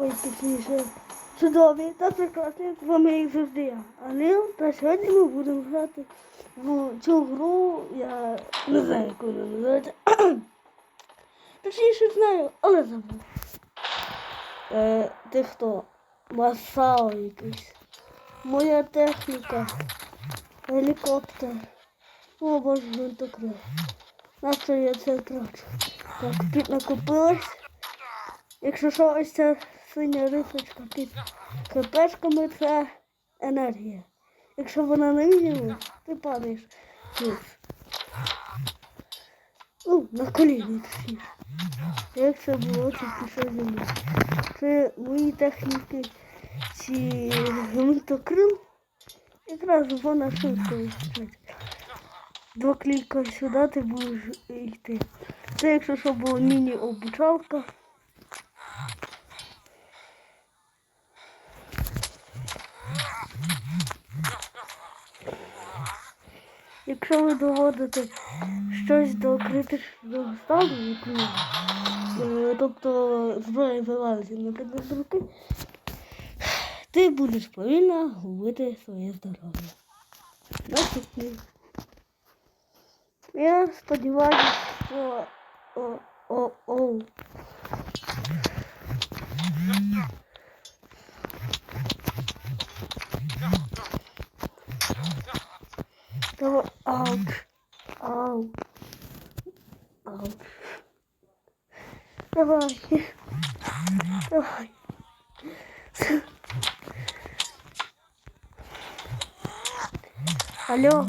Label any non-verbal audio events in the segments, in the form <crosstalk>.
Ой, точніше, чудові та прекрасні з вами як завжди я. Анил, та сьогодні ми будемо грати в цю гру, я не знаю, як вона називається. <clears throat> Точніше знаю, але забув. Е, ти хто? Масао якийсь. Моя техніка. Гелікоптер. О боже, гвинтокрил. Нащо я це трачу? Так, тут накопилось. Якщо що, ось ця синя рисочка під хпшками, це енергія. Якщо вона не відділила, ти падаєш вниз. Ну, на коліні точніше. Як це було, це пішов мною. Це мої техніки ці гвинтокрил. Якраз вона швидко вистачить. Два кліка сюди ти будеш йти. Це якщо що було міні-обучалка. Якщо ви доводите щось до критичного стану, е, тобто зброя вилазить, наприклад, з руки, ти будеш повільно губити своє здоров'я. Наступний. Я сподіваюся, що о, о, о. Давай, ауч, ау, ауч. Давай, давай. Алло,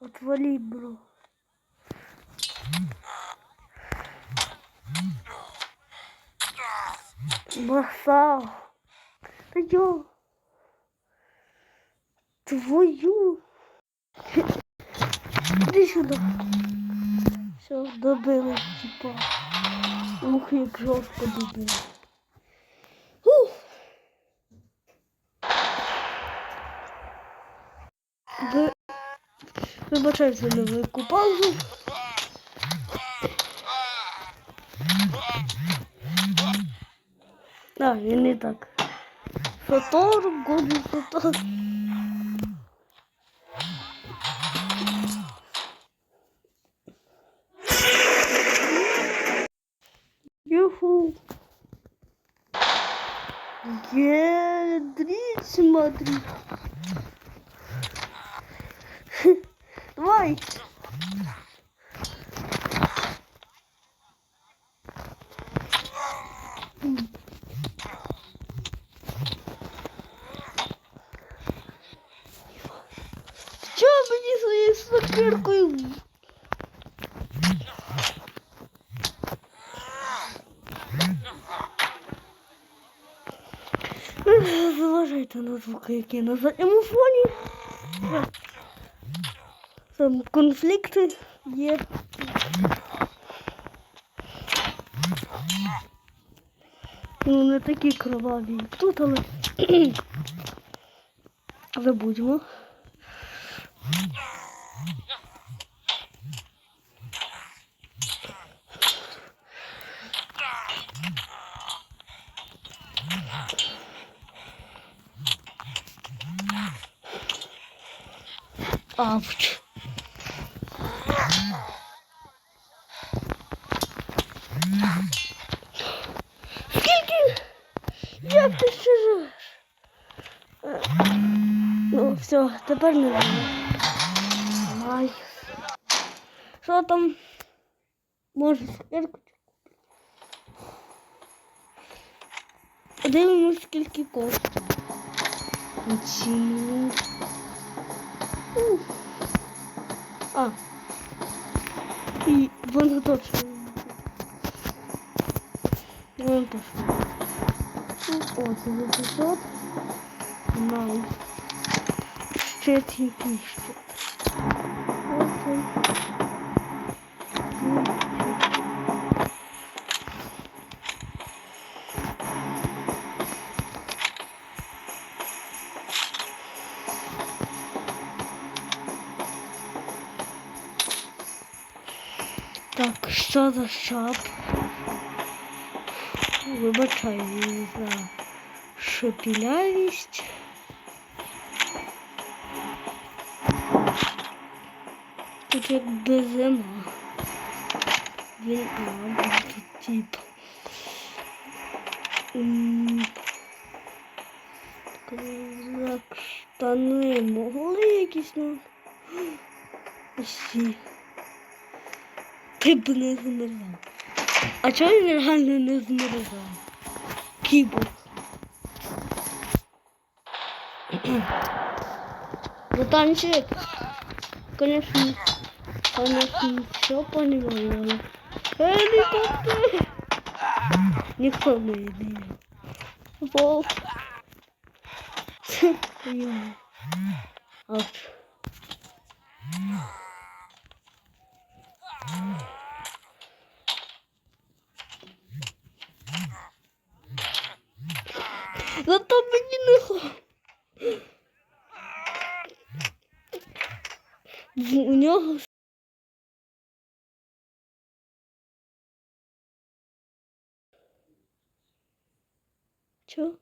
отвали, бро. Да ё. Твою. Иди сюда. Все, добили, типа. Ух, як жорстко добили. Ви... Вибачайте за невелику паузу. А, він не так. Сатор, годі Сатор. Юху. Гедрить, смотри. <laughs> Давай. Чого мені своєю сокиркою? Заважайте на звуки, на задньому фоні. Там конфлікти є. Ну, не такі кроваві, тут, але <clears throat> забудьмо. Авч. Скільки? Як ти ще живеш? Ну, все, тепер не знаю. Ай. Що там? Може, скільки? Подивимось, скільки коштує. Ціну. А. І воно точно. Воно точно. Ну, О, це за 500. Най. Ще тільки ще. Окей. Що за шап? Вибачаю за шепілявість. Тут як безема. Він мабуть, тип. Так, штани могли якісь ну. Усі. Ти б не змерзав. А чого він реально не змерзав? Кіборг. Ботанчик. Конечно, конечно, все понимаю. Helikopter. Никто не идет. Волк. The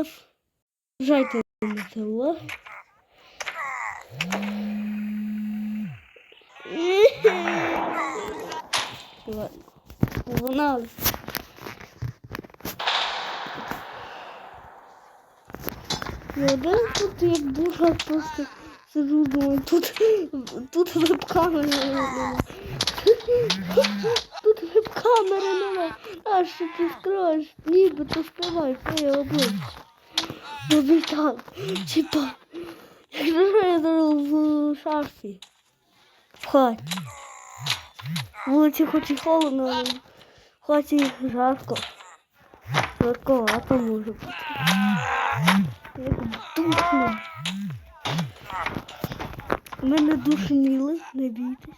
f... Жайте на це. Ладно. Погнали. Я один тут як дурак просто сижу, думаю, тут, тут веб-камери нема. <laughs> Тут веб-камери А що ти скриваєш своє обличчя. Ну так, типа, якщо я зараз в шарфі. В хаті. Вулиці хоч і холодно, але в хаті жарко. Жарковато може бути. Як душно. Мене душніли, не бійтесь.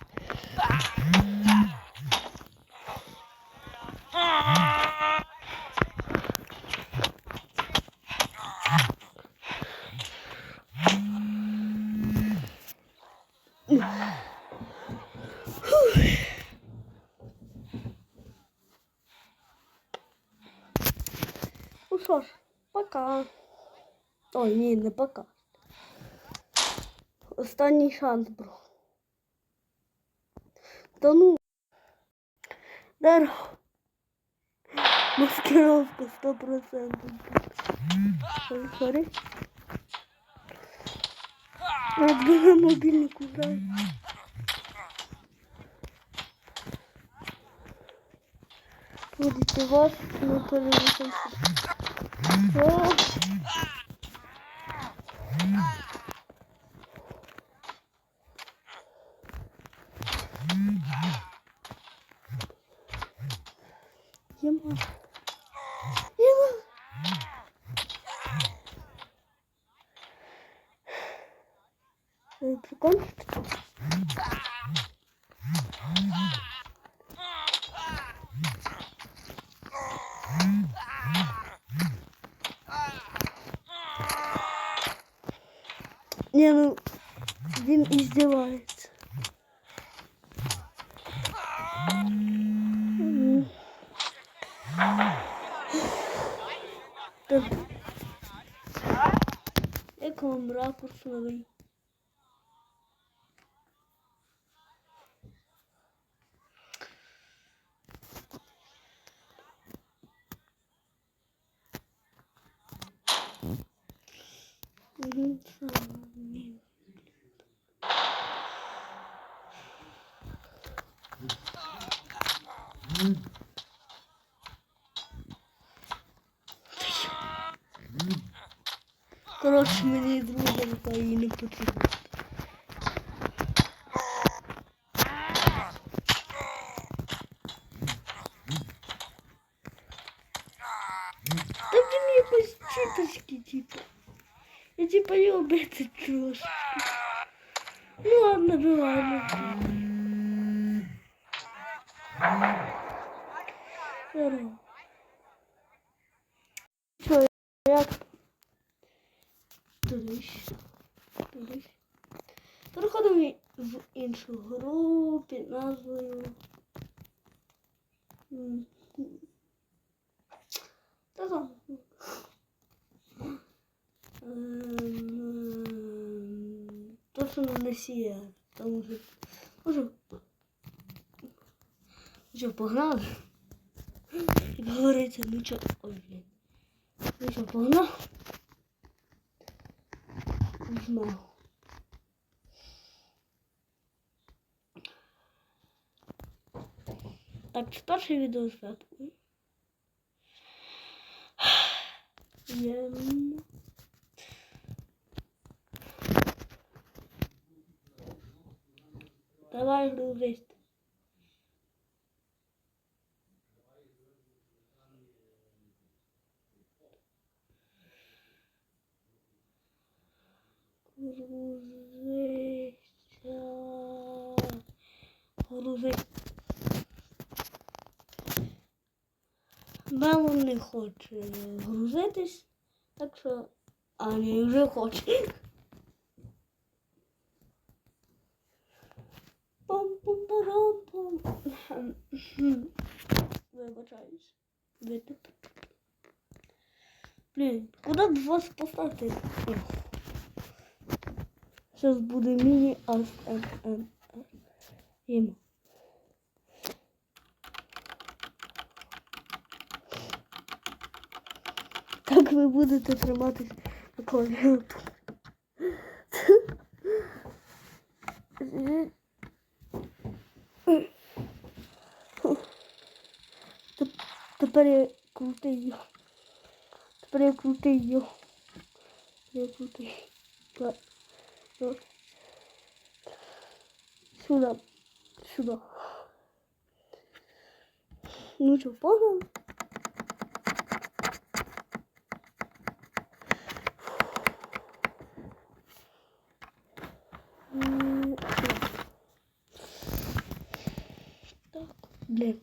Ну що ж, пока. Ой, ні, не пока. Останній шанс, бро. Та ну. Дерево. Маскировка 100%. Сорі, сорі. Якби на мобільнику граю. Будете вас, ми перелетимося. О! Не, ну, він издевается. М. Так. Як вам ракурс новий? Коротше, мені друга рука її не потрібна. Та він якось чуточки, типу. Я типа люблю це трошки. Ну ладно, давай. Здорово. Що, як? Тудись. Тудись. Переходимо в іншу гру під назвою. Та там. Ем, Точно не сіє. Там уже. Може. Що, погнали? І говориться, ну чо. Ой, блін. Ну що, погнав? Знав. Так, це перше відео зверху. Я... Давай грузись. Грузися. Грузись. Мелон не хоче грузитись, так що Аня вже хоче. Пам-пам-парам-пам. Вибачаюсь. Блін, куди б вас поставити? Зараз буде міні АСМР. Так ви будете триматись на клавіатуру. Теп- Тепер я крутий його. Тепер я крутий його. Я крутий. Так. Сюда. Сюда. Ну что, погнали? М, Так, блин.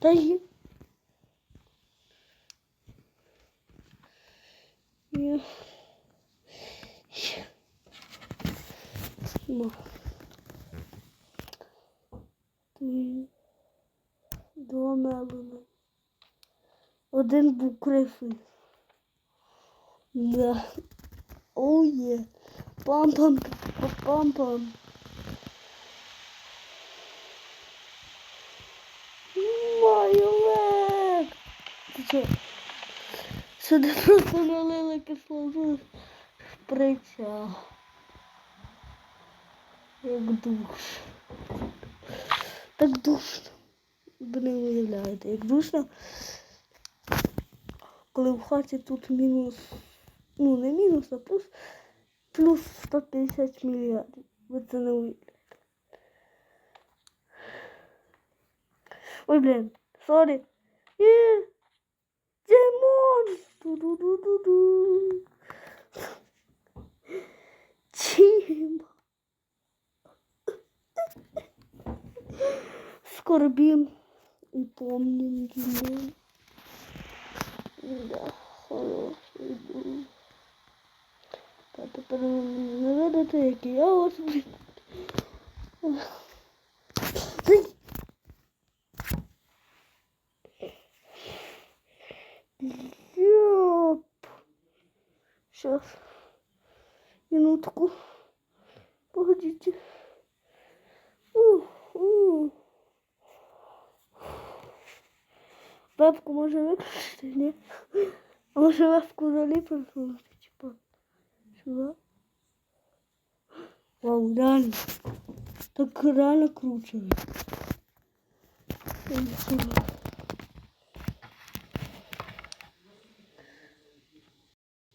Е- Е. Ма. Ти. Два мелона. Один був кривий. Да. О, є. Пам-пам, пам-пам. Майовек! Ти що? Сюди просто налили кислоту шприця. Як душ. Так душно. Ви не уявляєте, як душно. Коли в хаті тут мінус, ну не мінус, а плюс, плюс 150 мільярдів. Ви це не уявляєте. Ой, блін, сорі. Е, Димон! Ду-ду-ду-ду-ду. Чим? Скорбим и помним Димон. Да, хороший був. Та тепер ви не видите, як я. Ай! Ёп. Сейчас. Минутку. Погодите. Бабку може виключити, ні? А може лавку далі просунути, типа. Сюди. Вау, реально. Так реально круче. Ой, сюди.